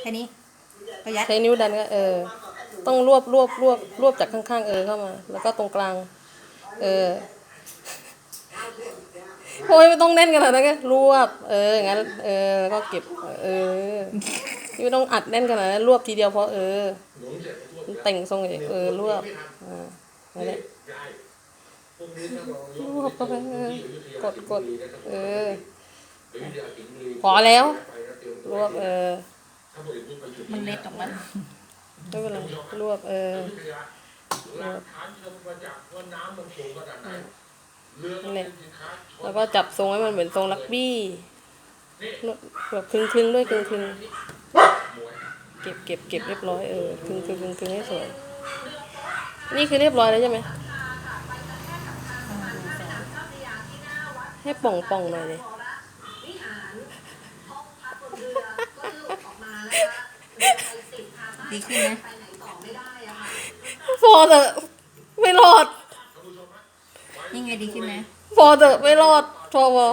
แค่นี้ก็ยัดใช้นิ้วดันก็เออ ต้องรวบรวบรวบรวบจากข้างๆเออเข้ามา แล้วก็ตรงกลาง เออโอ้ยไม่ต้องแน่นขนาดนั้นก็รวบ เอออย่างนั้นเออแล้วก็เก็บ เออไม่ต้องอัดแน่นขนาดนั้นรวบทีเดียวพอเออแต่งทรงเฉยเออรวบอ่านั่นแหละรวบเข้าไปเออกดกดเออพอแล้วรวบเออ มันเล็ดออกมาไม่เป็นไรรวบเออรวบนั่นแหละแล้วก็จับทรงให้มันเหมือนทรงลักบี้นวดแบบคลึงคลึงๆด้วยคลึงคลึงๆเก็บเก็บเก็บเรียบร้อยเออคลึงคลึงคลึงคลึงให้สวย นี่คือเรียบร้อยแล้วใช่ไหมให้ป่องป่องๆหน่อยเลย ดีขึ้นนไหมพอเถอะไม่รอด ยังไงดีขึ้นไหมพอเถอะไม่รอดพอวอ